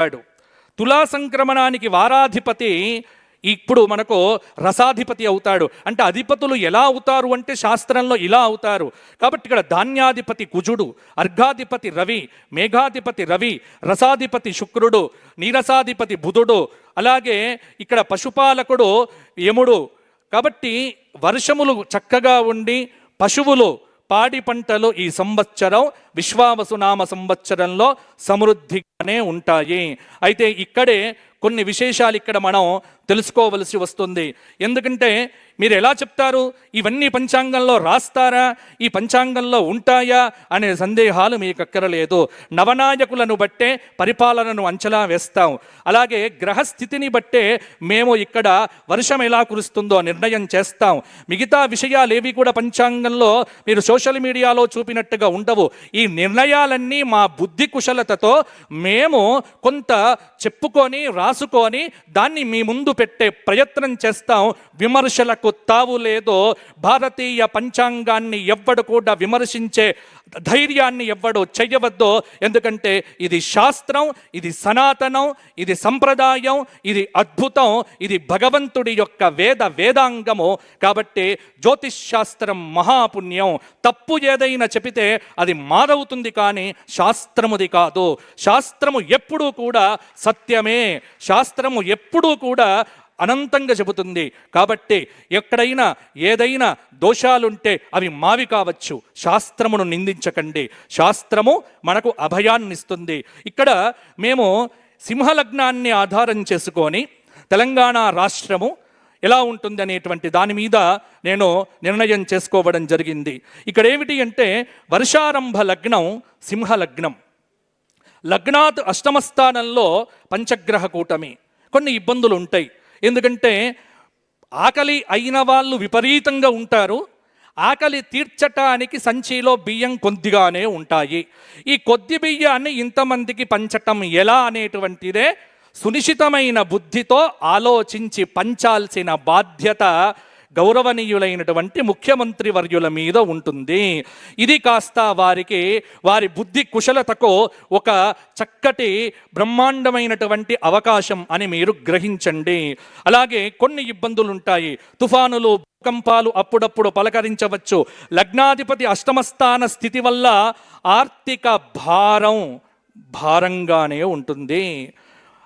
చెప్పాడు. తులా సంక్రమణానికి వారాధిపతి ఇప్పుడు మనకు రసాధిపతి అవుతాడు. అంటే అధిపతులు ఎలా అవుతారు అంటే శాస్త్రంలో ఇలా అవుతారు. కాబట్టి ఇక్కడ ధాన్యాధిపతి కుజుడు అర్ఘాధిపతి రవి మేఘాధిపతి రవి రసాధిపతి శుక్రుడు నీరసాధిపతి బుధుడు అలాగే ఇక్కడ పశుపాలకుడు యముడు. కాబట్టి వర్షములు చక్కగా ఉండి పశువులు పాడి పంటలు ఈ సంవత్సరం విశ్వావసునామ సంవత్సరంలో సమృద్ధిగానే ఉంటాయి. అయితే ఇక్కడే కొన్ని విశేషాలు ఇక్కడ మనం తెలుసుకోవలసి వస్తుంది. ఎందుకంటే మీరు ఎలా చెప్తారు? ఇవన్నీ పంచాంగంలో రాస్తారా? ఈ పంచాంగంలో ఉంటాయా? అనే సందేహాలు మీకు అక్కరలేదు. నవనాయకులను బట్టే పరిపాలనను అంచనా వేస్తాం. అలాగే గ్రహస్థితిని బట్టే మేము ఇక్కడ వర్షం ఎలా కురుస్తుందో నిర్ణయం చేస్తాం. మిగతా విషయాలేవి కూడా పంచాంగంలో మీరు సోషల్ మీడియాలో చూపినట్టుగా ఉండవు. ఈ నిర్ణయాలన్నీ మా బుద్ధి కుశలతతో మేము కొంత చెప్పుకొని రాసుకొని దాన్ని మీ ముందు పెట్టే ప్రయత్నం చేస్తాం. విమర్శలకు తావు లేదో భారతీయ పంచాంగాన్ని ఎవ్వడు కూడా విమర్శించే ధైర్యాన్ని ఎవ్వడు చెయ్యవద్దో. ఎందుకంటే ఇది శాస్త్రం ఇది సనాతనం ఇది సంప్రదాయం ఇది అద్భుతం ఇది భగవంతుడి యొక్క వేద వేదాంగము. కాబట్టి జ్యోతిష్ శాస్త్రం మహాపుణ్యం. తప్పు ఏదైనా చెబితే అది మారవుతుంది కానీ శాస్త్రముది కాదు. శాస్త్రము ఎప్పుడూ కూడా సత్యమే. శాస్త్రము ఎప్పుడూ కూడా అనంతంగా చెబుతుంది. కాబట్టి ఎక్కడైనా ఏదైనా దోషాలుంటే అవి మావి కావచ్చు. శాస్త్రమును నిందించకండి. శాస్త్రము మనకు అభయాన్నిస్తుంది. ఇక్కడ మేము సింహలగ్నాన్ని ఆధారం చేసుకొని తెలంగాణ రాష్ట్రము ఎలా ఉంటుంది అనేటువంటి దాని మీద నేను నిర్ణయం చేసుకోవడం జరిగింది. ఇక్కడ ఏమిటి అంటే వర్షారంభ లగ్నం సింహలగ్నం. లగ్నాత్ అష్టమ స్థానంలో పంచగ్రహ కూటమి. కొన్ని ఇబ్బందులు ఉంటాయి ఎందుకంటే ఆకలి అయిన వాళ్ళు విపరీతంగా ఉంటారు. ఆకలి తీర్చటానికి సంచిలో బియ్యం కొద్దిగానే ఉంటాయి. ఈ కొద్ది బియ్యాన్ని ఇంతమందికి పంచటం ఎలా అనేటువంటిదే సునిశ్చితమైన బుద్ధితో ఆలోచించి పంచాల్సిన బాధ్యత గౌరవనీయులైనటువంటి ముఖ్యమంత్రి వర్యుల మీద ఉంటుంది. ఇది కాస్త వారికి వారి బుద్ధి కుశలతకు ఒక చక్కటి బ్రహ్మాండమైనటువంటి అవకాశం అని మీరు గ్రహించండి. అలాగే కొన్ని ఇబ్బందులు ఉంటాయి తుఫానులు భూకంపాలు అప్పుడప్పుడు పలకరించవచ్చు. లగ్నాధిపతి అష్టమస్థాన స్థితి వల్ల ఆర్థిక భారం భారంగానే ఉంటుంది.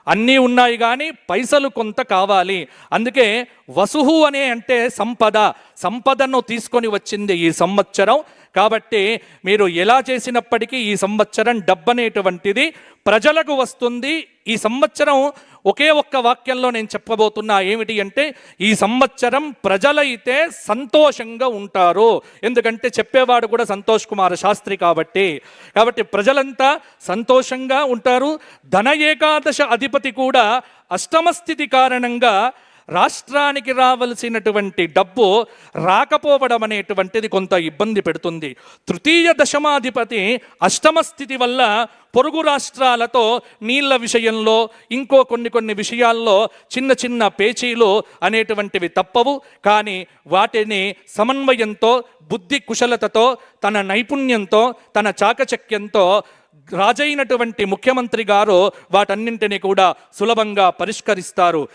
అన్నీ ఉన్నాయి కానీ పైసలు కొంత కావాలి. అందుకే వసుహు అనే అంటే సంపద. సంపదను తీసుకొని వచ్చింది ఈ సంవత్సరం. కాబట్టి మీరు ఎలా చేసినప్పటికీ ఈ సంవత్సరం డబ్బనేటువంటిది ప్రజలకు వస్తుంది. ఈ సంవత్సరం ఒకే ఒక్క వాక్యంలో నేను చెప్పబోతున్నా ఏమిటి అంటే ఈ సంవత్సరం ప్రజలైతే సంతోషంగా ఉంటారు. ఎందుకంటే చెప్పేవాడు కూడా సంతోష్ కుమార్ శాస్త్రి కాబట్టి. కాబట్టి ప్రజలంతా సంతోషంగా ఉంటారు. ధన ఏకాదశ అధిపతి కూడా అష్టమస్థితి కారణంగా రాష్ట్రానికి రావలసినటువంటి డబ్బు రాకపోవడం అనేటువంటిది కొంత ఇబ్బంది పెడుతుంది. తృతీయ దశమాధిపతి అష్టమ స్థితి వల్ల పొరుగు రాష్ట్రాలతో నీళ్ళ విషయంలో ఇంకో కొన్ని కొన్ని విషయాల్లో చిన్న చిన్న పేచీలు అనేటువంటివి తప్పవు. కానీ వాటిని సమన్వయంతో బుద్ధి కుశలతతో తన నైపుణ్యంతో తన చాకచక్యంతో రాజైనటువంటి ముఖ్యమంత్రి గారు వాటన్నింటినీ కూడా సులభంగా పరిష్కరిస్తారు.